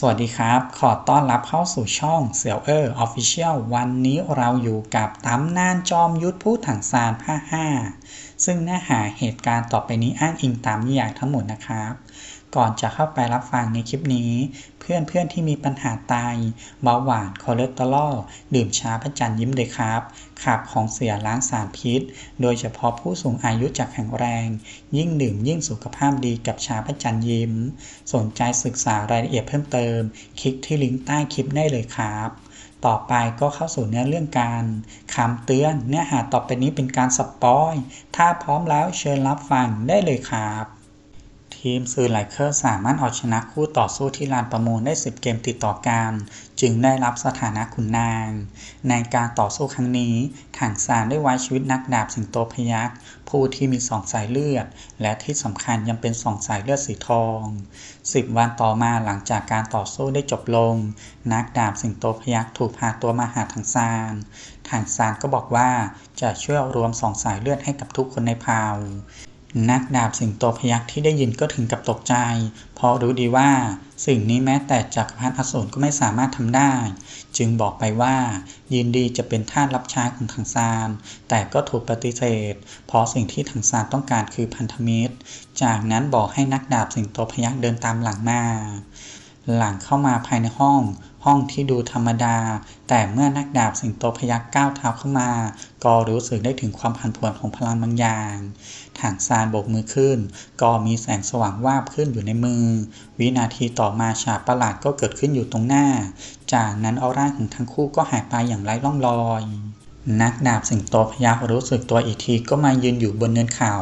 สวัสดีครับ ขอต้อนรับเข้าสู่ช่องเสี่ยวเออร์ออฟฟิเชียลวันนี้เราอยู่กับตำนานจอมยุทธผู้ถังซานภาค5ซึ่งเนื้อหาเหตุการณ์ต่อไปนี้อ้างอิงตามนิยายทั้งหมดนะครับ ก่อนจะเข้าไปรับฟังในคลิปนี้ เพื่อนเพื่อนที่มีปัญหาไตเบาหวานคอเลสเตอรอลดื่มชาพระจันทร์ยิ้มเลยครับ ขับของเสียล้างสารพิษ โดยเฉพาะผู้สูงอายุจากแข็งแรง ยิ่งดื่มยิ่งสุขภาพดีกับชาพระจันทร์ยิ้ม สนใจศึกษารายละเอียดเพิ่มเติม คลิกที่ลิงก์ใต้คลิปได้เลยครับต่อไปก็เข้าสู่เนื้อเรื่องการคำเตือนเนื้อหาต่อไปนี้เป็นการสปอย ถ้าพร้อมแล้วเชิญรับฟังได้เลยครับ ทีมซือไลเคอร์สามารถเอาชนะคู่ต่อสู้ที่ลานประมูลได้ 10 เกมติดต่อกัน จึงได้รับสถานะขุนนาง ในการต่อสู้ครั้งนี้ถังซานได้ไว้ชีวิตนักดาบสิงโตพยักผู้ที่มีสองสายเลือด และที่สำคัญยังเป็นสองสายเลือดสีทองสิบวันต่อมาหลังจากการต่อสู้ได้จบลง นักดาบสิงโตพยักถูกพาตัวมาหาถังซานถังซานก็บอกว่าจะช่วยรวมสองสายเลือดให้กับทุกคนในเผ่า นักดาบสิงโตพยักที่ได้ยินก็ถึงกับตกใจ เพราะรู้ดีว่า สิ่งนี้แม้แต่จักรพรรดิอสูรก็ไม่สามารถทำได้ จึงบอกไปว่า ยินดีจะเป็นทาสรับใช้ของถังซาน แต่ก็ถูกปฏิเสธ เพราะสิ่งที่ถังซานต้องการคือพันธมิตร จากนั้นบอกให้นักดาบสิงโตพยักเดินตามหลังมา หลังเข้ามาภายในห้อง ห้องที่ดูธรรมดา แต่เมื่อนักดาบสิงโตพยักก้าวเท้าเข้ามา ก็รู้สึกได้ถึงความผันผวนของพลังบางอย่างถังซานโบกมือขึ้น ก็มีแสงสว่างวาบขึ้นอยู่ในมือ วินาทีต่อมาฉากประหลาดก็เกิดขึ้นอยู่ตรงหน้า จากนั้นออร่าของทั้งคู่ก็หายไปอย่างไร้ร่องรอย นักดาบสิงโตพยักรู้สึกตัวอีกทีก็มายืนอยู่บนเนินเขา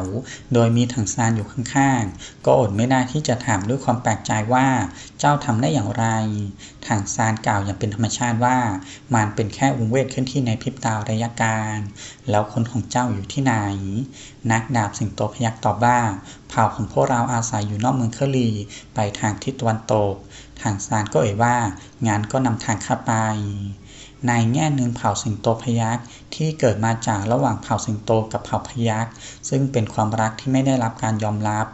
โดยมีถังซานอยู่ข้างๆ ก็อดไม่ได้ที่จะถามด้วยความแปลกใจว่า เจ้าทำได้อย่างไร ถังซานกล่าวอย่างเป็นธรรมชาติว่า มันเป็นแค่วงเวทเคลื่อนที่ในพริบตาระยะการ แล้วคนของเจ้าอยู่ที่ไหน นักดาบสิงโตพยักตอบว่าเผ่าของพวกเราอาศัยอยู่นอกเมืองเคอรีไปทางทิศตะวันตกถังซานก็เอ่ยว่า งานก็นำทางข้าไป ในแง่หนึ่งเผ่าสิงโตพยัก ที่เกิดมาจากระหว่างเผ่าสิงโตกับเผ่าพยักซึ่งเป็นความรักที่ไม่ได้รับการยอมรับ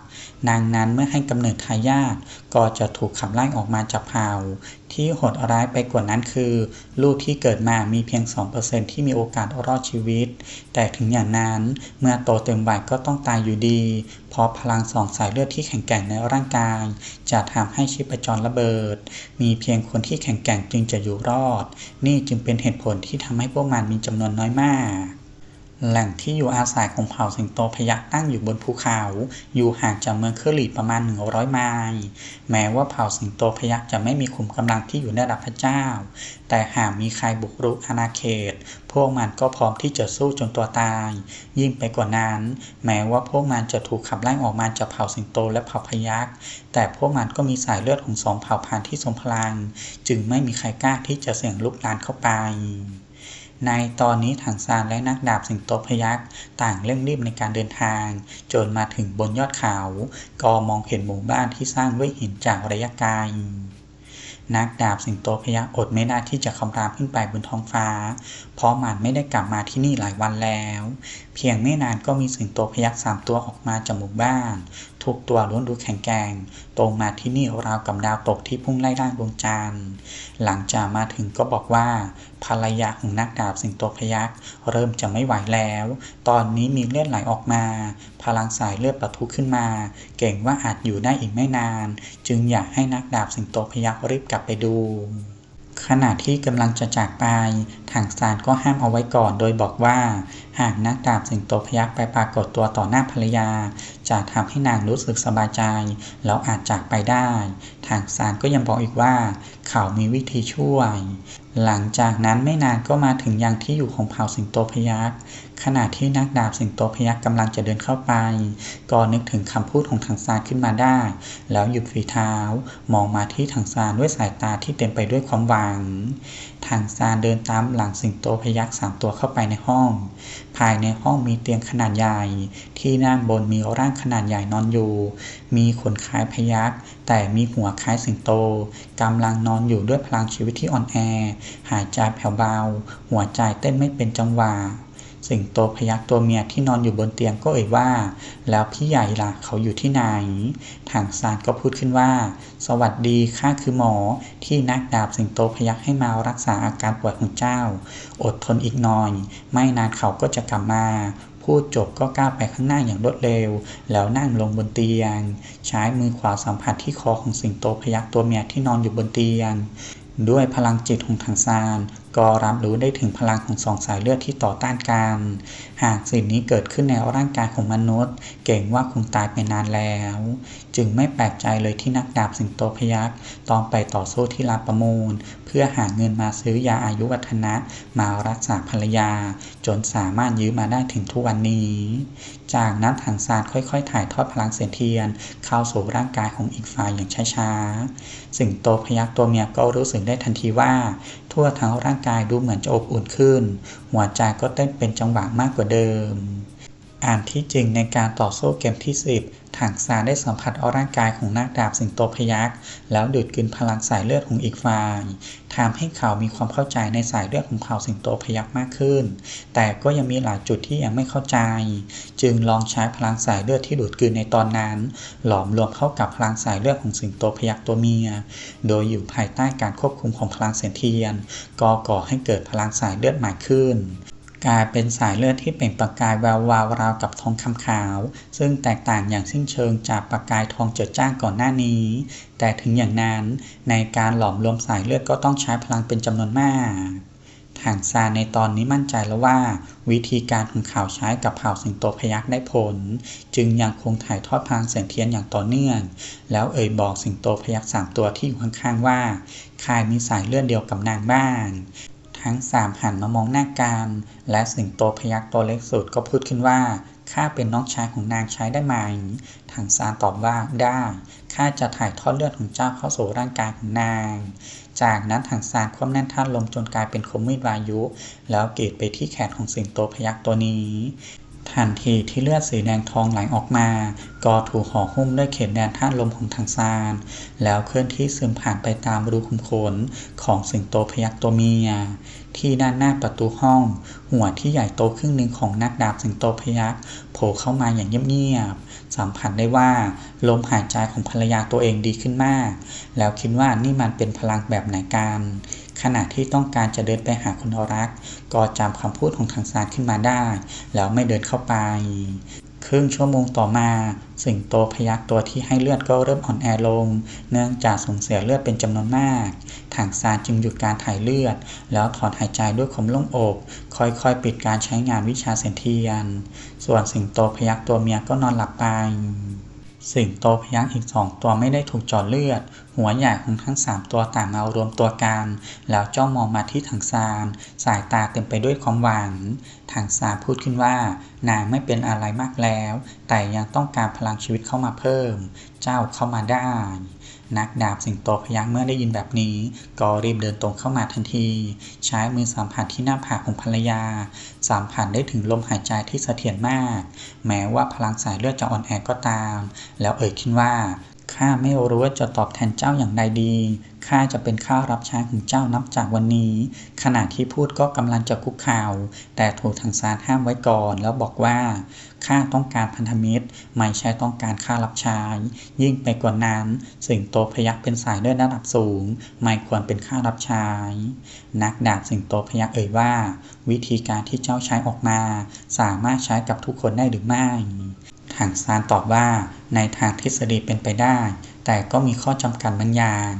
นางนั้นเมื่อให้กำเนิดทายาทก็จะถูกขับไล่ออกมาจากเผ่า ที่โหดร้ายไปกว่านั้นคือ ลูกที่เกิดมามีเพียง 2%ที่มีโอกาสรอดชีวิต แต่ถึงอย่างนั้น เมื่อโตเต็มวัยก็ต้องตายอยู่ดี เพราะพลังสองสายเลือดที่แข็งแกร่งในร่างกาย จะทำให้ชีพจรระเบิด มีเพียงคนที่แข็งแกร่งจึงจะอยู่รอด นี่จึงเป็นเหตุผลที่ทำให้พวกมันมีจำนวนน้อยมาก แหล่งที่อยู่อาศัยของเผ่าสิงโตพยักตั้งอยู่บนภูเขา อยู่ห่างจากเมืองเคอรีประมาณ 100 ไมล์ แม้ว่าเผ่าสิงโตพยักจะไม่มีขุมกำลังที่อยู่ในระดับพระเจ้า แต่หากมีใครบุกรุกอาณาเขต พวกมันก็พร้อมที่จะสู้จนตัวตาย ยิ่งไปกว่านั้น แม้ว่าพวกมันจะถูกขับไล่ออกมาจากเผ่าสิงโตและเผ่าพยักแต่พวกมันก็มีสายเลือดของสองเผ่าพันธุ์ที่ทรงพลัง จึงไม่มีใครกล้าที่จะเสี่ยงลุกลานเข้าไป ในตอนนี้ถังซานและนักดาบสิงโตพยักต่างเร่งรีบในการเดินทาง จนมาถึงบนยอดเขา ก็มองเห็นหมู่บ้านที่สร้างด้วยหินจากระยะไกลนักดาบสิงโตพยักอดไม่ได้ที่จะคำรามขึ้นไปบนท้องฟ้า เพราะมันไม่ได้กลับมาที่นี่หลายวันแล้ว เพียงไม่นานก็มีสิงโตพยักสามตัวออกมาจากหมู่บ้าน ทุกตัวล้วนดูแข็งแกร่ง ตรงมาที่นี่ราวกับดาวตกที่พุ่งไล่ล่าดวงจันทร์ หลังจากมาถึงก็บอกว่า ภรรยาของนักดาบสิงโตพยักเริ่มจะไม่ไหวแล้ว ตอนนี้มีเลือดไหลออกมา พลังสายเลือดประทุขึ้นมา เก่งว่าอาจอยู่ได้อีกไม่นาน จึงอยากให้นักดาบสิงโตพยักรีบกลับไปดูขณะที่กำลังจะจากไปถังซานก็ห้ามเอาไว้ก่อนโดยบอกว่าหากนักดาบสิงโตพยักไปปรากฏตัวต่อหน้าภรรยา จะทำให้นางรู้สึกสบายใจ แล้วอาจจากไปได้ถังซานก็ยังบอกอีกว่า เขามีวิธีช่วย หลังจากนั้นไม่นานก็มาถึงยังที่อยู่ของเผ่าสิงโตพยักขณะที่นักดาบสิงโตพยักกำลังจะเดินเข้าไปก็นึกถึงคำพูดของถังซานขึ้นมาได้ แล้วหยุดฝีเท้า มองมาที่ถังซานด้วยสายตาที่เต็มไปด้วยความหวังถังซานเดินตามหลังสิงโตพยักสามตัวเข้าไปในห้องภายในห้องมีเตียงขนาดใหญ่ ที่ด้านบนมีร่างขนาดใหญ่นอนอยู่ มีขนคล้ายพยักแต่มีหัวคล้ายสิงโตกำลังนอนอยู่ด้วยพลังชีวิตที่อ่อนแอ หายใจแผ่วเบา หัวใจเต้นไม่เป็นจังหวะ สิงโตพยักตัวเมียที่นอนอยู่บนเตียงก็เอ่ยว่า แล้วพี่ใหญ่ล่ะเขาอยู่ที่ไหนถังซานก็พูดขึ้นว่า สวัสดีข้าคือหมอที่นักดาบสิงโตพยักให้มารักษาอาการป่วยของเจ้า อดทนอีกหน่อย ไม่นานเขาก็จะกลับมาพูดจบก็ก้าวไปข้างหน้าอย่างรวดเร็ว แล้วนั่งลงบนเตียง ใช้มือขวาสัมผัสที่คอของสิงโตพยักตัวเมียที่นอนอยู่บนเตียง ด้วยพลังจิตของทางซาน ก็รับรู้ได้ถึงพลังของสองสายเลือดที่ต่อต้านกัน หากสิ่งนี้เกิดขึ้นในร่างกายของมนุษย์ เก่งว่าคงตายไปนานแล้ว จึงไม่แปลกใจเลยที่นักดาบสิงโตพยักตองไปต่อสู้ที่ลานประมูล เพื่อหาเงินมาซื้อยาอายุวัฒนะมารักษาภรรยา จนสามารถยื้อมาได้ถึงทุกวันนี้ จากนั้นถังซานค่อยๆ ถ่ายทอดพลังเสียนเทียน เข้าสู่ร่างกายของอีกฝ่ายอย่างช้าๆสิงโตพยักตัวเมียก็รู้สึกได้ทันทีว่า ทั่วทั้งร่างกายดูเหมือนจะอบอุ่นขึ้น หัวใจก็เต้นเป็นจังหวะมากกว่าเดิม อ่านที่จริงในการต่อสู้เกมที่ 10 ถังซานได้สัมผัสเอาร่างกายของนักดาบสิงโตพยักแล้วดูดกินพลังสายเลือดของอีกฝ่ายทำให้เขามีความเข้าใจในสายเลือดของเผ่าสิงโตพยักมากขึ้น แต่ก็ยังมีหลายจุดที่ยังไม่เข้าใจ จึงลองใช้พลังสายเลือดที่ดูดกลืนในตอนนั้น หลอมรวมเข้ากับพลังสายเลือดของสิงโตพยักตัวเมีย โดยอยู่ภายใต้การควบคุมของพลังเสียนเทียน ก็ก่อให้เกิดพลังสายเลือดใหม่ขึ้น กลายเป็นสายเลือดที่เปล่งประกายแวววาวราวกับทองคำขาว ซึ่งแตกต่างอย่างสิ้นเชิงจากประกายทองเจิดจ้างก่อนหน้านี้ แต่ถึงอย่างนั้นในการหลอมรวมสายเลือดก็ต้องใช้พลังเป็นจำนวนมากถังซาในตอนนี้มั่นใจแล้วว่า วิธีการของเขาวใช้กับเผ่าสิงโตพยักได้ผล จึงยังคงถ่ายทอดพลังแสงเทียนอย่างต่อเนื่อง แล้วเอ่ยบอกสิงโตพยักสามตัวที่อยู่ข้างๆว่าคายมีสายเลือดเดียวกับนางบ้าง ทั้งสามหันมามองหน้ากัน และสิงโตพยักตัวเล็กสุดก็พูดขึ้นว่าข้าเป็นน้องชายของนางใช้ได้ไหมทางซานตอบว่าได้ข้าจะถ่ายทอดเลือดของเจ้าเข้าสู่ร่างกายของนาง จากนั้นทางซานคว่ำแน่นท่านลมจนกลายเป็นคมมีดวายุ แล้วกรีดไปที่แขนของสิงโตพยักตัวนี้ ทันทีที่เลือดสีแดงทองไหลออกมา ก็ถูกห่อหุ้มด้วยเข็มแดนท่านลมของทางซาน แล้วเคลื่อนที่ซึมผ่านไปตามรูขุมขนของสิงโตพยักตัวเมีย ที่ด้านหน้าประตูห้อง หัวที่ใหญ่โตครึ่งหนึ่งของนักดาบสิงโตพยักโผล่เข้ามาอย่างเงียบๆ สัมผัสได้ว่าลมหายใจของภรรยาตัวเองดีขึ้นมาก แล้วคิดว่านี่มันเป็นพลังแบบไหนกัน ขณะที่ต้องการจะเดินไปหาคนรัก ก็จำคำพูดของทางซานขึ้นมาได้ แล้วไม่เดินเข้าไป ครึ่งชั่วโมงต่อมา สิงโตพยักตัวที่ให้เลือดก็เริ่มอ่อนแอลง เนื่องจากสูญเสียเลือดเป็นจำนวนมากทางซานจึงหยุดการถ่ายเลือด แล้วถอนหายใจด้วยความโล่งอก ค่อยๆ ปิดการใช้งานวิชาเซนเทียน ส่วนสิงโตพยักตัวเมียก็นอนหลับไป สิงโตพยักอีกสองตัวไม่ได้ถูกจอดเลือด หัวใหญ่ของทั้งสามตัวต่างมารวมตัวกัน แล้วจ้องมองมาที่ถังซานสายตาเต็มไปด้วยความหวังถังซานพูดขึ้นว่า นางไม่เป็นอะไรมากแล้ว แต่ยังต้องการพลังชีวิตเข้ามาเพิ่ม เจ้าเข้ามาได้ นักดาบสิงโตพยักเมื่อได้ยินแบบนี้ ก็รีบเดินตรงเข้ามาทันที ใช้มือสัมผัสที่หน้าผากของภรรยา สัมผัสได้ถึงลมหายใจที่เสถียรมาก แม้ว่าพลังสายเลือดจะอ่อนแอก็ตาม แล้วเอ่ยขึ้นว่า ข้าไม่รู้ว่าจะตอบแทนเจ้าอย่างใดดี ข้าจะเป็นข้ารับใช้ของเจ้านับจากวันนี้ ขณะที่พูดก็กำลังจะคุกเข่าแต่ถูกทางซานห้ามไว้ก่อน แล้วบอกว่า ข้าต้องการพันธมิตร ไม่ใช่ต้องการค่ารับใช้ ยิ่งไปกว่านั้น สิงโตพยักเป็นสายเลือดระดับสูง ไม่ควรเป็นค่ารับใช้ นักดาบสิงโตพยักเอ่ยว่า วิธีการที่เจ้าใช้ออกมา สามารถใช้กับทุกคนได้หรือไม่ ทางซานตอบว่าในทางทฤษฎีเป็นไปได้ แต่ก็มีข้อจำกัดบางอย่าง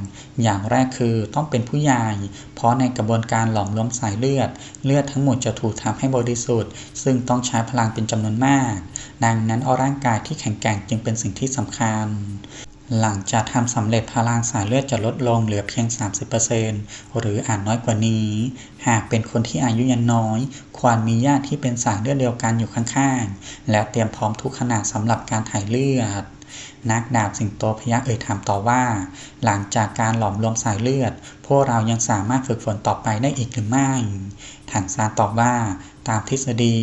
อย่างแรกคือต้องเป็นผู้ใหญ่ เพราะในกระบวนการหลอมรวมสายเลือด เลือดทั้งหมดจะถูกทำให้บริสุทธิ์ ซึ่งต้องใช้พลังเป็นจำนวนมาก ดังนั้นเอาร่างกายที่แข็งแกร่งจึงเป็นสิ่งที่สำคัญ หลังจากทำสำเร็จพลังสายเลือดจะลดลงเหลือเพียง 30%หรืออาจน้อยกว่านี้ หากเป็นคนที่อายุยังน้อย ควรมีญาติที่เป็นสายเลือดเดียวกันอยู่ข้างๆ และเตรียมพร้อมทุกขนาดสำหรับการถ่ายเลือด นักดาบสิงโตพยักเอ่ยถามต่อว่า หลังจากการหลอมรวมสายเลือด พวกเรายังสามารถฝึกฝนต่อไปได้อีกหรือไม่ถังซานตอบว่า ตามทฤษฎี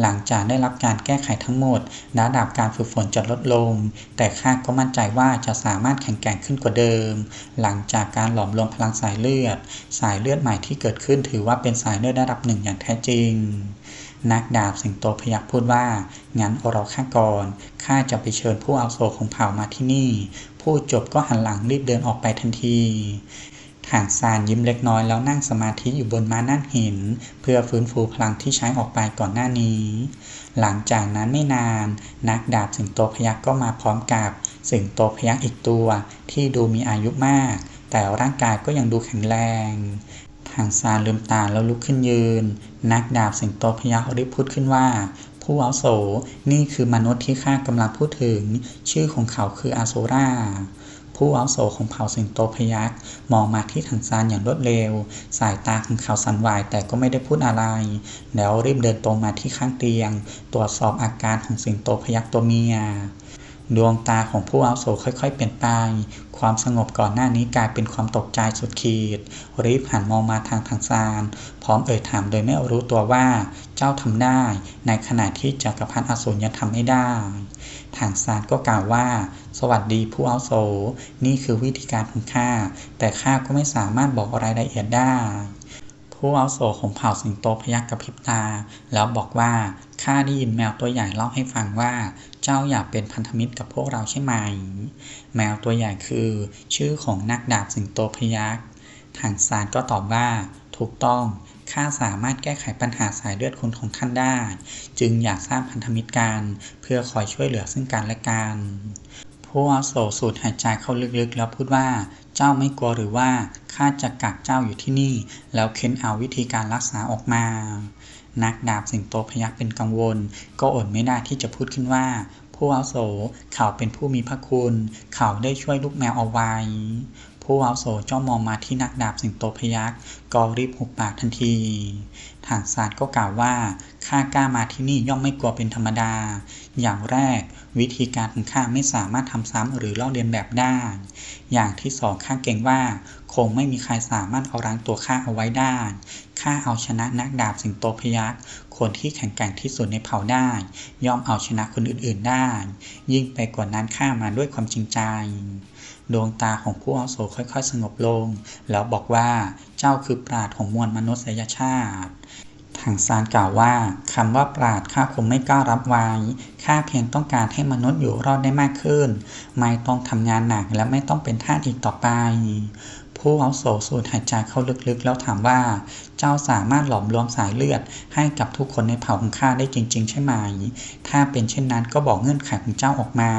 หลังจากได้รับการแก้ไขทั้งหมดระดับการฝึกฝนจะลดลง แต่ข้าก็มั่นใจว่าจะสามารถแข็งแกร่งขึ้นกว่าเดิม หลังจากการหลอมรวมพลังสายเลือด สายเลือดใหม่ที่เกิดขึ้นถือว่าเป็นสายเลือดระดับหนึ่งอย่างแท้จริง นักดาบสิงโตพยักพูดว่า งั้นเราข้าก่อนข้าจะไปเชิญผู้อาวุโสของเผ่ามาที่นี่ พูดจบก็หันหลังรีบเดินออกไปทันทีถังซานยิ้มเล็กน้อยแล้วนั่งสมาธิอยู่บนม้านั่งหิน เพื่อฟื้นฟูพลังที่ใช้ออกไปก่อนหน้านี้ หลังจากนั้นไม่นาน นักดาบสิงโตพยักก็มาพร้อมกับสิงโตพยักอีกตัว ที่ดูมีอายุมาก แต่ร่างกายก็ยังดูแข็งแรง ทางซานลืมตาแล้วลุกขึ้นยืน นักดาบสิงโตพยักรีบพูดขึ้นว่า ผู้อาวุโสนี่คือมนุษย์ที่ข้ากำลังพูดถึง ชื่อของเขาคืออาโซราผู้อาวุโสของเผ่าสิงโตพยักมองมาที่ถังซานอย่างรวดเร็ว สายตาของเขาสั่นไหวแต่ก็ไม่ได้พูดอะไร แล้วรีบเดินตรงมาที่ข้างเตียง ตรวจสอบอาการของสิงโตพยักตัวเมีย ดวงตาของผู้อาวุโสค่อย ๆ เปลี่ยนไป ความสงบก่อนหน้านี้กลายเป็นความตกใจสุดขีด รีบหันมองมาทางทางซาน พร้อมเอ่ยถามโดยไม่รู้ตัวว่า เจ้าทำได้ ในขณะที่จักรพรรดิอสูรยังทำไม่ได้ ทางซานก็กล่าวว่า สวัสดีผู้อาวุโส นี่คือวิธีการของข้า แต่ข้าก็ไม่สามารถบอกรายละเอียดได้ผู้อาวุโสของเผ่าสิงโตพยักกระพริบตา แล้วบอกว่า ข้าได้ยินแมวตัวใหญ่เล่าให้ฟังว่า เจ้าอยากเป็นพันธมิตรกับพวกเราใช่ไหม แมวตัวใหญ่คือ ชื่อของนักดาบสิงโตพยักทางซานก็ตอบว่า ถูกต้องข้าสามารถแก้ไขปัญหาสายเลือดคนของท่านได้ จึงอยากสร้างพันธมิตรกันเพื่อคอยช่วยเหลือซึ่งกันและกันผู้อาวุโสสูดหายใจเข้าลึกๆ แล้วพูดว่า เจ้าไม่กลัวหรือว่าข้าจะกักเจ้าอยู่ที่นี่ แล้วเค้นเอาวิธีการรักษาออกมา นักดาบสิงโตพยักเป็นกังวล ก็อดไม่ได้ที่จะพูดขึ้นว่า ผู้อาวุโสเขาเป็นผู้มีพระคุณ เขาได้ช่วยลูกแมวเอาไว้ ผู้อาวุโสจ้องมองมาที่นักดาบสิงโตพยักก็รีบหุบปากทันทีทางซานก็กล่าวว่าข้ากล้ามาที่นี่ย่อมไม่กลัวเป็นธรรมดา อย่างแรก วิธีการของข้าไม่สามารถทำซ้ำหรือลอกเลียนแบบได้ อย่างที่สองข้าเกรงว่า คงไม่มีใครสามารถเอารังตัวข้าเอาไว้ได้ข้าเอาชนะนักดาบสิงโตพยักคนที่แข็งแกร่งที่สุดในเผ่าได้ ย่อมเอาชนะคนอื่นๆได้ ยิ่งไปกว่านั้นข้ามาด้วยความจริงใจ ดวงตาของผู้อาวุโสค่อยๆ สงบลง แล้วบอกว่าเจ้าคือปราดของมวลมนุษยชาติทางซานกล่าวว่าคำว่าปราดข้าคงไม่กล้ารับไว้ข้าเพียงต้องการให้มนุษย์อยู่รอดได้มากขึ้น ไม่ต้องทำงานหนักและไม่ต้องเป็นทาสอีกต่อไป ผู้อาวุโสสูดหายใจเข้าลึกๆ แล้วถามว่า เจ้าสามารถหลอมรวมสายเลือด ให้กับทุกคนในเผ่าของข้าได้จริง ๆ ใช่ไหม ถ้าเป็นเช่นนั้นก็บอกเงื่อนไขของเจ้าออกมา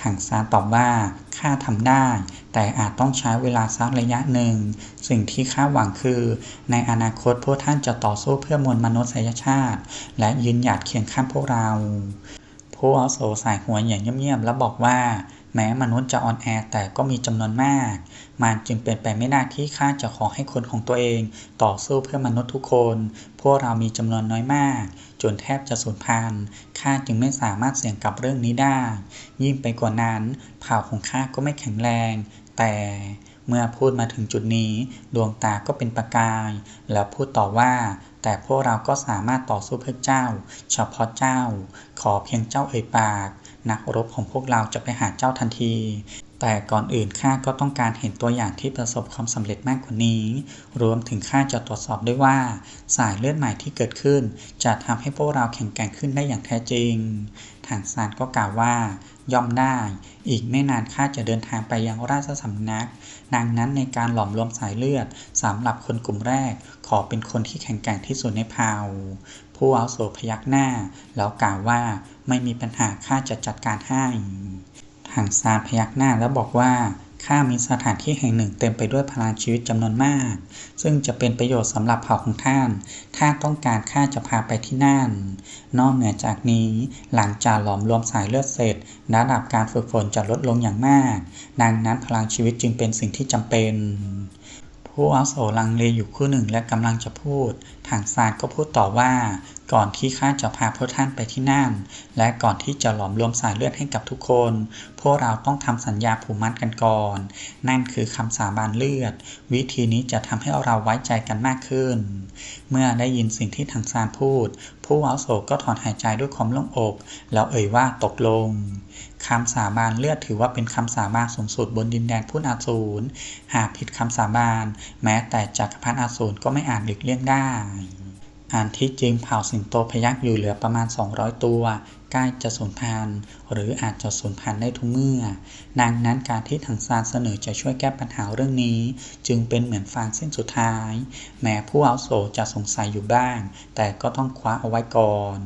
ทางซานตอบว่าข้าทำได้ แต่อาจต้องใช้เวลาสักระยะหนึ่ง สิ่งที่ข้าหวังคือ ในอนาคตพวกท่านจะต่อสู้เพื่อมวลมนุษยชาติ และยืนหยัดเคียงข้างพวกเรา ผู้อาวุโสสายหัวอย่างเงียบๆแล้วบอกว่าแม้มนุษย์จะอ่อนแอแต่ก็มีจำนวนมาก มันจึงเป็นไปไม่ได้ที่ข้าจะขอให้คนของตัวเอง ต่อสู้เพื่อมนุษย์ทุกคน พวกเรามีจำนวนน้อยมาก จนแทบจะสูญพันธุ์ข้าจึงไม่สามารถเสี่ยงกับเรื่องนี้ได้ ยิ่งไปกว่านั้น เผ่าของข้าก็ไม่แข็งแรง แต่เมื่อพูดมาถึงจุดนี้ ดวงตาก็เป็นประกาย แล้วพูดต่อว่า แต่พวกเราก็สามารถต่อสู้เพื่อเจ้า เฉพาะเจ้า ขอเพียงเจ้าเอ่ยปาก นักรบของพวกเราจะไปหาเจ้าทันที แต่ก่อนอื่นข้าก็ต้องการเห็นตัวอย่างที่ประสบความสำเร็จมากกว่านี้ รวมถึงข้าจะตรวจสอบด้วยว่า สายเลือดใหม่ที่เกิดขึ้น จะทำให้พวกเราแข็งแกร่งขึ้นได้อย่างแท้จริง ทางซานก็กล่าวว่า ย่อมได้ อีกไม่นานข้าจะเดินทางไปยังราชสำนัก ดังนั้นในการหลอมรวมสายเลือดสำหรับคนกลุ่มแรก ขอเป็นคนที่แข็งแกร่งที่สุดในเผ่าผู้อาวุโสพยักหน้า แล้วกล่าวว่าไม่มีปัญหาข้าจะจัดการให้ ทางซานพยักหน้าแล้วบอกว่าข้ามีสถานที่แห่งหนึ่งเต็มไปด้วยพลังชีวิตจำนวนมาก ซึ่งจะเป็นประโยชน์สำหรับเผ่าของท่าน ถ้าต้องการข้าจะพาไปที่นั่น นอกเหนือจากนี้ หลังจากหลอมรวมสายเลือดเสร็จ ระดับการฝึกฝนจะลดลงอย่างมาก ดังนั้นพลังชีวิตจึงเป็นสิ่งที่จำเป็น ผู้อาวุโสลังเลอยู่คู่หนึ่งและกำลังจะพูด ทางซานก็พูดต่อว่า ก่อนที่ข้าจะพาพวกท่านไปที่นั่น และก่อนที่จะหลอมรวมสายเลือดให้กับทุกคน พวกเราต้องทำสัญญาผูกมัดกันก่อน นั่นคือคำสาบานเลือด วิธีนี้จะทำให้เราไว้ใจกันมากขึ้น เมื่อได้ยินสิ่งที่ทางซานพูด ผู้อาวุโสก็ถอนหายใจด้วยความโล่งอก แล้วเอ่ยว่าตกลงคำสาบานเลือดถือว่าเป็นคำสาบานสูงสุดบนดินแดนผู้อาสูร หากผิดคำสาบาน แม้แต่จักรพรรดิอาสูรก็ไม่อาจหลีกเลี่ยงได้ อันที่จริงเผ่าสิงโตพยักอยู่เหลือประมาณ 200 ตัว ใกล้จะสูญพันธุ์หรืออาจจะสูญพันธุ์ได้ทุกเมื่อ ดังนั้นการที่ถังซานเสนอจะช่วยแก้ปัญหาเรื่องนี้ จึงเป็นเหมือนฟางเส้นสุดท้าย แม้ผู้อาวุโสจะสงสัยอยู่บ้าง แต่ก็ต้องคว้าเอาไว้ก่อน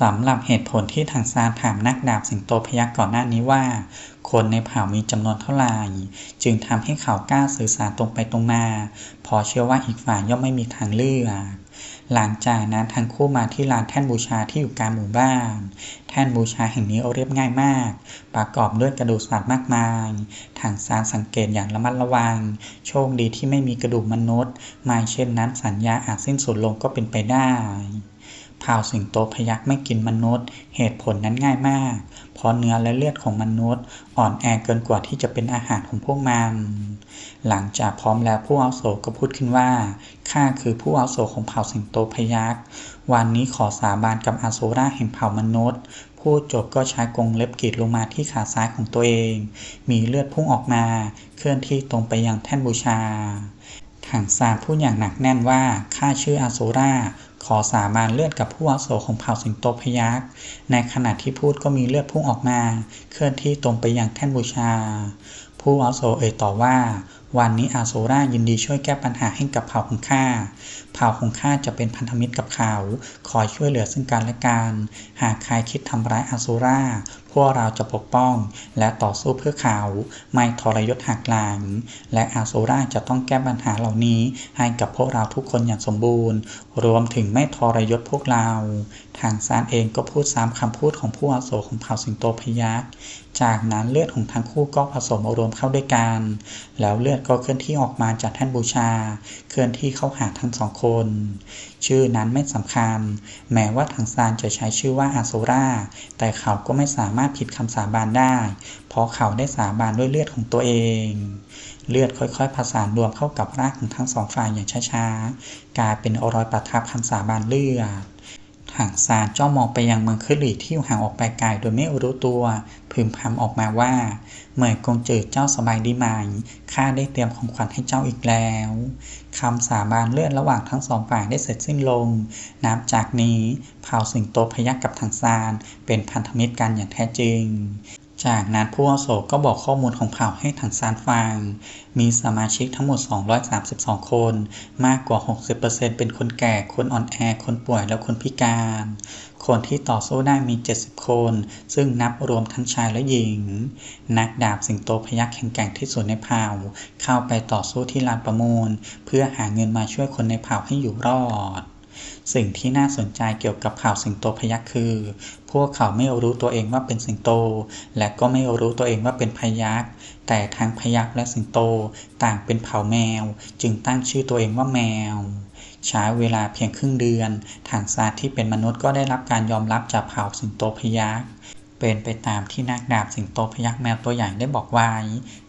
สำหรับเหตุผลที่ถังซานถามนักดาบสิงโตพยักก่อนหน้านี้ว่า คนในเผ่ามีจำนวนเท่าไหร่ จึงทำให้เขากล้าสื่อสารตรงไปตรงมา พอเชื่อว่าอีกฝ่ายย่อมไม่มีทางเลือก หลังจากนั้นทั้งคู่มาที่ลานแท่นบูชาที่อยู่กลางหมู่บ้าน แท่นบูชาแห่งนี้เรียบง่ายมาก ประกอบด้วยกระดูกสัตว์มากมายทางซานสังเกตอย่างระมัดระวัง โชคดีที่ไม่มีกระดูกมนุษย์ ไม่เช่นนั้นสัญญาอาจสิ้นสุดลงก็เป็นไปได้ เผ่าสิงโตพยักไม่กินมนุษย์ เหตุผลนั้นง่ายมาก เพราะเนื้อและเลือดของมนุษย์ อ่อนแอเกินกว่าที่จะเป็นอาหารของพวกมัน หลังจากพร้อมแล้วผู้อาวุโสก็พูดขึ้นว่า ข้าคือผู้อาวุโสของเผ่าสิงโตพยักวันนี้ขอสาบานกับอาโซราแห่งเผ่ามนุษย์พูดจบก็ใช้กรงเล็บกรีดลงมาที่ขาซ้ายของตัวเอง มีเลือดพุ่งออกมา เคลื่อนที่ตรงไปยังแท่นบูชาถังซานพูดอย่างหนักแน่นว่าข้าชื่ออาโซรา ขอสาบานเลือดกับผู้อาโสของเผ่าสิงโตพยักในขณะที่พูดก็มีเลือดพุ่งออกมา เคลื่อนที่ตรงไปยังแท่นบูชา ผู้อาโสเอ่ยต่อว่า วันนี้อาโซรายินดีช่วยแก้ปัญหาให้กับเผ่าของข้า เผ่าของข้าจะเป็นพันธมิตรกับเขา คอยช่วยเหลือซึ่งกันและกัน หากใครคิดทำร้ายอาโซรา พวกเราจะปกป้อง และต่อสู้เพื่อเขา ไม่ทรยศหักหลัง และอาโซราจะต้องแก้ปัญหาเหล่านี้ให้กับพวกเราทุกคนอย่างสมบูรณ์ รวมถึงไม่ทรยศพวกเรา ทางซานเองก็พูดซ้ำคำพูดของผู้อาโสของเผ่าสิงโตพยักจากนั้นเลือดของทั้งคู่ก็ผสมมารวมเข้าด้วยกัน แล้วเลือดก็เคลื่อนที่ออกมาจากแท่นบูชา เคลื่อนที่เข้าหาทั้งสองคน ชื่อนั้นไม่สำคัญ แม้ว่าทางซานจะใช้ชื่อว่าอาโซราแต่เขาก็ไม่สามารถผิดคำสาบานได้ เพราะเขาได้สาบานด้วยเลือดของตัวเอง เลือดค่อยๆผสานรวมเข้ากับรากของทั้งสองฝ่ายอย่างช้าๆ กลายเป็นอรอยประทับคำสาบานเลือด หางซานจ้องมองไปยังเมืองคืลีที่อยู่ห่างออกไปไกลโดยไม่รู้ตัว พึมพำออกมาว่า เหมยกงจืดเจ้าสบายดีไหมข้าได้เตรียมของขวัญให้เจ้าอีกแล้วคำสาบานเลื่อนระหว่างทั้งสองฝ่ายได้เสร็จสิ้นลง นับจากนี้เผ่าสิงโตพยักกับทางซานเป็นพันธมิตรกันอย่างแท้จริง จากนั้นผู้อาโศกก็บอกข้อมูลของเผ่าให้ถังซานฟัง มีสมาชิกทั้งหมด 232 คน มากกว่า 60%เป็นคนแก่ คนอ่อนแอ คนป่วย และคนพิการ คนที่ต่อสู้ได้มี 70 คน ซึ่งนับรวมทั้งชายและหญิง นักดาบสิงโตพยักแข็งแกร่งที่สุดในเผ่า เข้าไปต่อสู้ที่ลานประมูล เพื่อหาเงินมาช่วยคนในเผ่าให้อยู่รอด สิ่งที่น่าสนใจเกี่ยวกับเผ่าวสิงโตพยักคือ พวกเขาไม่รู้ตัวเองว่าเป็นสิงโต และก็ไม่รู้ตัวเองว่าเป็นพยักแต่ทั้งพยักและสิงโตต่างเป็นเผ่าแมว จึงตั้งชื่อตัวเองว่าแมวใช้เวลาเพียงครึ่งเดือน ทางซาที่เป็นมนุษย์ก็ได้รับการยอมรับจากเผ่าสิงโตพยักเป็นไปตามที่นักดาบสิงโตพยักแมวตัวใหญ่ได้บอกไว้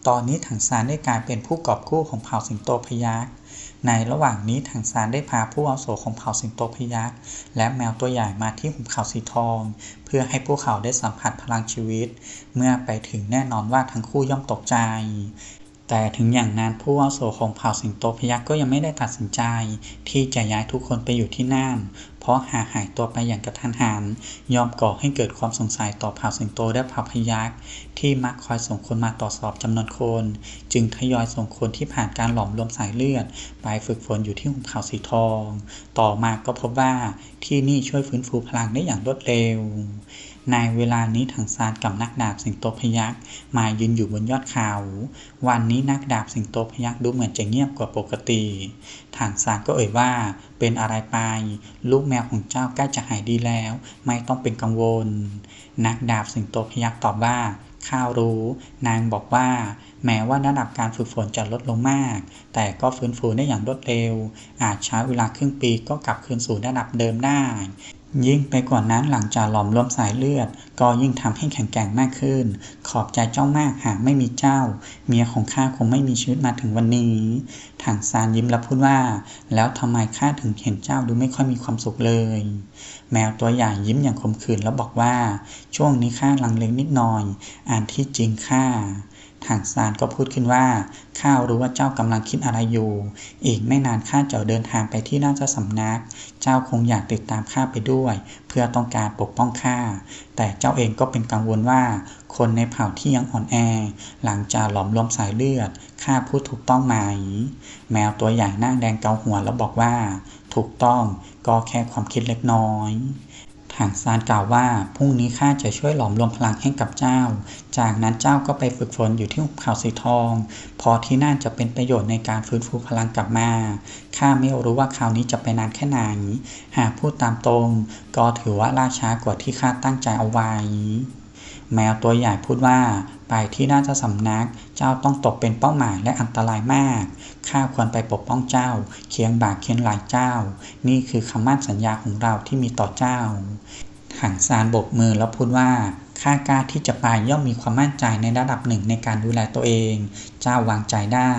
ตอนนี้ถังซานได้กลายเป็นผู้กอบกู้ของเผ่าสิงโตพยัก ในระหว่างนี้ทางซานได้พาผู้อาโสของเผ่าสิงโตพยักและแมวตัวใหญ่มาที่หุบเขาสีทอง เพื่อให้พวกเขาได้สัมผัสพลังชีวิต เมื่อไปถึงแน่นอนว่าทั้งคู่ย่อมตกใจ แต่ถึงอย่างนั้นผู้อาโสของเผ่าสิงโตพยักก็ยังไม่ได้ตัดสินใจ ที่จะย้ายทุกคนไปอยู่ที่นั่น เพราะหากหายตัวไปอย่างกระทันหันยอมก่อให้เกิดความสงสัยต่อเผ่าสิงโตและเผ่าพยัก ที่มักคอยส่งคนมาตรวจสอบจำนวนคน จึงทยอยส่งคนที่ผ่านการหลอมรวมสายเลือด ไปฝึกฝนอยู่ที่หุบเขาสีทอง ต่อมาก็พบว่าที่นี่ช่วยฟื้นฟูพลังได้อย่างรวดเร็วในเวลานี้ถังซานกับนักดาบสิงโตพยักมายืนอยู่บนยอดเขา วันนี้นักดาบสิงโตพยักดูเหมือนจะเงียบกว่าปกติถังซานก็เอ่ยว่าเป็นอะไรไป ลูกแมวของเจ้าใกล้จะหายดีแล้ว ไม่ต้องเป็นกังวล นักดาบสิงโตพยักตอบว่า ข้าวรู้ นางบอกว่า แม้ว่าระดับการฝึกฝนจะลดลงมาก แต่ก็ฟื้นฟูได้อย่างรวดเร็ว อาจใช้เวลาครึ่งปีก็กลับคืนสู่ระดับเดิมได้ยิ่งไปกว่านั้นหลังจากหลอมรวมสายเลือด ก็ยิ่งทำให้แข็งแกร่งมากขึ้น ขอบใจเจ้ามากหากไม่มีเจ้า เมียของข้าคงไม่มีชีวิตมาถึงวันนี้ถังซานยิ้มและพูดว่า แล้วทำไมข้าถึงเห็นเจ้าดูไม่ค่อยมีความสุขเลย แมวตัวใหญ่ยิ้มอย่างขมขื่นแล้วบอกว่า ช่วงนี้ข้าลังเลนิดหน่อยอ่านที่จริงข้า ทางซานก็พูดขึ้นว่า ข้ารู้ว่าเจ้ากำลังคิดอะไรอยู่ อีกไม่นานข้าจะเดินทางไปที่ราชสำนัก เจ้าคงอยากติดตามข้าไปด้วย เพื่อต้องการปกป้องข้า แต่เจ้าเองก็เป็นกังวลว่า คนในเผ่าที่ยังอ่อนแอ หลังจากหลอมรวมสายเลือด ข้าพูดถูกต้องไหม แมวตัวใหญ่หน้าแดงเกาหัวแล้วบอกว่า ถูกต้อง ก็แค่ความคิดเล็กน้อย หางซานกล่าวว่าพรุ่งนี้ข้าจะช่วยหลอมรวมพลังให้กับเจ้า จากนั้นเจ้าก็ไปฝึกฝนอยู่ที่หุบเขาสีทอง พอที่นั่นจะเป็นประโยชน์ในการฟื้นฟูพลังกลับมาข้าไม่รู้ว่าคราวนี้จะไปนานแค่ไหน หากพูดตามตรง ก็ถือว่าล่าช้ากว่าที่ข้าตั้งใจเอาไว้ แมวตัวใหญ่พูดว่า ไปที่ราชสำนัก เจ้าต้องตกเป็นเป้าหมายและอันตรายมาก ข้าควรไปปกป้องเจ้า เคียงบ่าเคียงไหลเจ้า นี่คือคำมั่นสัญญาของเราที่มีต่อเจ้าหังซานโบกมือแล้วพูดว่า ข้ากล้าที่จะไปย่อมมีความมั่นใจในระดับหนึ่งในการดูแลตัวเอง เจ้าวางใจได้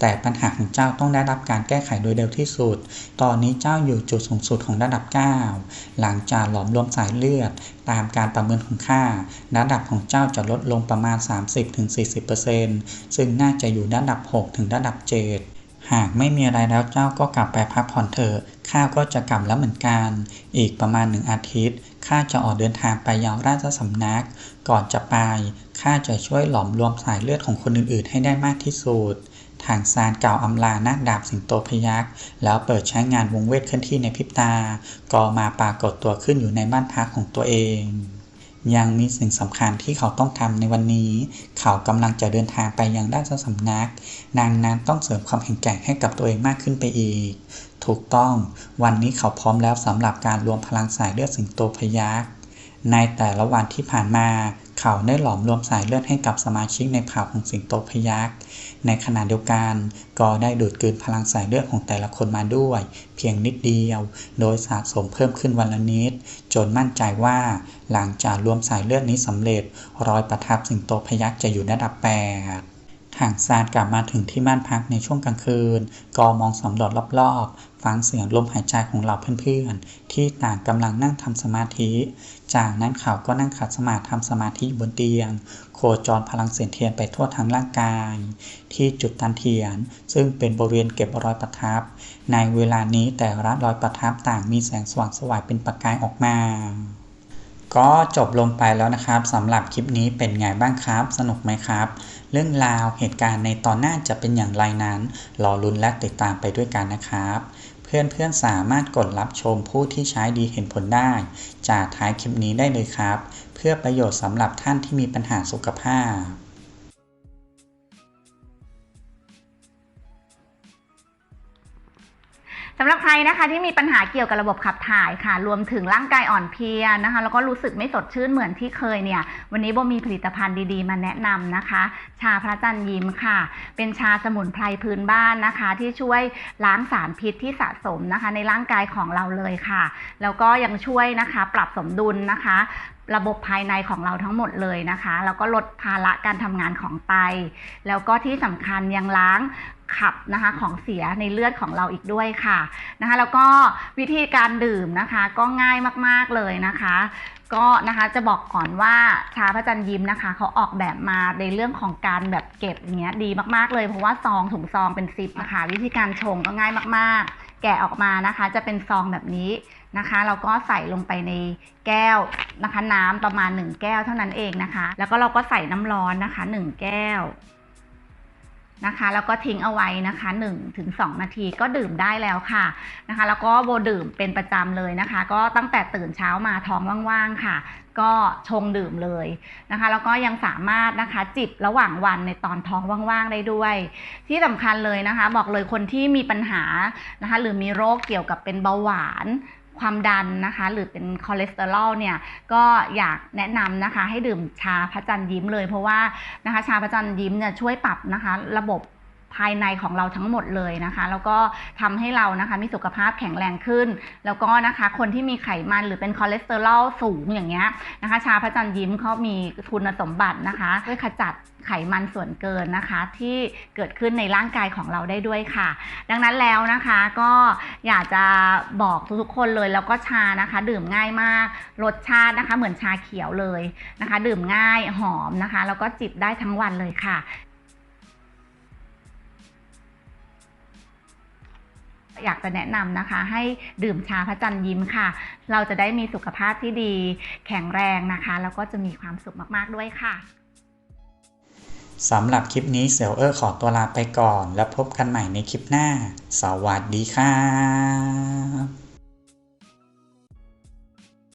แต่ปัญหาของเจ้าต้องได้รับการแก้ไขโดยเร็วที่สุด ตอนนี้เจ้าอยู่จุดสูงสุดของระดับ 9 หลังจากหลอมรวมสายเลือด ตามการประเมินของข้าระดับของเจ้าจะลดลงประมาณ 30-40%ซึ่งน่าจะอยู่ระดับ 6 ถึงระดับ 7 หากไม่มีอะไรแล้วเจ้าก็กลับไปพักผ่อนเถอะ ข้าก็จะกลับแล้วเหมือนกัน อีกประมาณหนึ่งอาทิตย์ ข้าจะออกเดินทางไปยังราชสำนัก ก่อนจะไป ข้าจะช่วยหลอมรวมสายเลือดของคนอื่นๆ ให้ได้มากที่สุด ทางซานกล่าวอำลานาดาบสิงโตพยักษ์แล้วเปิดใช้งานวงเวทเคลื่อนที่ในพริบตา ก็มาปรากฏตัวขึ้นอยู่ในบ้านพักของตัวเอง ยังมีสิ่งสำคัญที่เขาต้องทำในวันนี้ เขากำลังจะเดินทางไปยังราชสำนัก นางนั้นต้องเสริมความแข็งแกร่งให้กับตัวเองมากขึ้นไปอีก ถูกต้อง วันนี้เขาพร้อมแล้วสำหรับการรวมพลังสายเลือดสิงโตพยักษ์ในแต่ละวันที่ผ่านมา เขาได้หลอมรวมสายเลือดให้กับสมาชิกในเผ่าของสิงโตพยักษ์ ในขณะเดียวกัน ก็ได้ดูดกลืนพลังสายเลือดของแต่ละคนมาด้วย เพียงนิดเดียว โดยสะสมเพิ่มขึ้นวันละนิด จนมั่นใจว่า หลังจากรวมสายเลือดนี้สำเร็จ รอยประทับสิงโตพยักษ์จะอยู่ระดับ 8 ทางซานกลับมาถึงที่บ้านพักในช่วงกลางคืน ก็มองสำรวจรอบๆ ฟังเสียงลมหายใจของเหล่าเพื่อนๆ ที่ต่างกำลังนั่งทำสมาธิ จากนั้นเขาก็นั่งขัดสมาธิทำสมาธิบนเตียง โคจรพลังเสียงเทียนไปทั่วทั้งร่างกาย ที่จุดตันเทียน ซึ่งเป็นบริเวณเก็บรอยประทับ ในเวลานี้แต่ละรอยประทับต่างมีแสงสว่างสวายเป็นประกายออกมา ก็จบลงไปแล้วนะครับสำหรับคลิปนี้เป็นไงบ้างครับ สนุกไหมครับ เรื่องราวเหตุการณ์ในตอนหน้าจะเป็นอย่างไรนั้น รอลุ้นและติดตามไปด้วยกันนะครับ เพื่อนๆสามารถกดรับชมผู้ที่ใช้ดีเห็นผลได้ จากท้ายคลิปนี้ได้เลยครับ เพื่อประโยชน์สำหรับท่านที่มีปัญหาสุขภาพ สำหรับใครนะคะที่มีปัญหาเกี่ยวกับระบบขับถ่ายค่ะ รวมถึงร่างกายอ่อนเพลียนะคะ แล้วก็รู้สึกไม่สดชื่นเหมือนที่เคยเนี่ย วันนี้โบมีผลิตภัณฑ์ดีๆ มาแนะนำนะคะ ชาพระจันทร์ยิ้มค่ะ เป็นชาสมุนไพรพื้นบ้านนะคะ ที่ช่วยล้างสารพิษที่สะสมนะคะ ในร่างกายของเราเลยค่ะ แล้วก็ยังช่วยนะคะ ปรับสมดุลนะคะ ระบบภายในของเราทั้งหมดเลยนะคะ แล้วก็ลดภาระการทำงานของไต แล้วก็ที่สำคัญยังล้างขับนะคะของเสียในเลือดของเราอีกด้วยค่ะนะคะ แล้วก็วิธีการดื่มนะคะก็ง่ายมากๆเลยนะคะ ก็นะคะจะบอกก่อนว่าชาพระจันทร์ยิ้มนะคะเขาออกแบบมาในเรื่องของการแบบเก็บอย่างเงี้ยดีมากๆเลยเพราะว่าซองถุงซองเป็นซิปนะคะ วิธีการชงก็ง่ายมากๆ แกะออกมานะคะ จะเป็นซองแบบนี้นะคะ เราก็ใส่ลงไปในแก้วนะคะ น้ำประมาณ 1 แก้วเท่านั้นเองนะคะ แล้วก็เราก็ใส่น้ำร้อนนะคะ 1 แก้ว นะคะ แล้วก็ทิ้งเอาไว้นะคะ1ถึง2นาทีก็ดื่มได้แล้วค่ะนะคะ แล้วก็โบดื่มเป็นประจำเลยนะคะ ก็ตั้งแต่ตื่นเช้ามาท้องว่างๆค่ะ ก็ชงดื่มเลยนะคะ แล้วก็ยังสามารถนะคะจิบระหว่างวันในตอนท้องว่างๆได้ด้วย ที่สำคัญเลยนะคะ บอกเลยคนที่มีปัญหานะคะ หรือมีโรคเกี่ยวกับเป็นเบาหวาน ความดันนะคะ หรือเป็นคอเลสเตอรอลเนี่ยก็อยากแนะนำนะคะ ให้ดื่มชาพระจันทร์ยิ้มเลย เพราะว่านะคะชาพระจันทร์ยิ้มเนี่ยช่วยปรับนะคะ ระบบ ภายในของเราทั้งหมดเลยนะคะ แล้วก็ทำให้เรานะคะมีสุขภาพแข็งแรงขึ้น แล้วก็นะคะคนที่มีไขมันหรือเป็นคอเลสเตอรอลสูงอย่างเงี้ยนะคะชาพระจันทร์ยิ้มเขามีคุณสมบัตินะคะช่วยขจัดไขมันส่วนเกินนะคะ ที่เกิดขึ้นในร่างกายของเราได้ด้วยค่ะ ดังนั้นแล้วนะคะก็อยากจะบอกทุกๆคนเลยแล้วก็ชานะคะ ดื่มง่ายมากรสชาตินะคะ เหมือนชาเขียวเลยนะคะ ดื่มง่ายหอมนะคะ แล้วก็จิบได้ทั้งวันเลยค่ะ อยากจะแนะนำนะคะ ให้ดื่มชาพระจันทร์ยิ้มค่ะ เราจะได้มีสุขภาพที่ดี แข็งแรงนะคะ แล้วก็จะมีความสุขมากๆด้วยค่ะสำหรับคลิปนี้เสี่ยวเออขอตัวลาไปก่อน แล้วพบกันใหม่ในคลิปหน้า สวัสดีครับ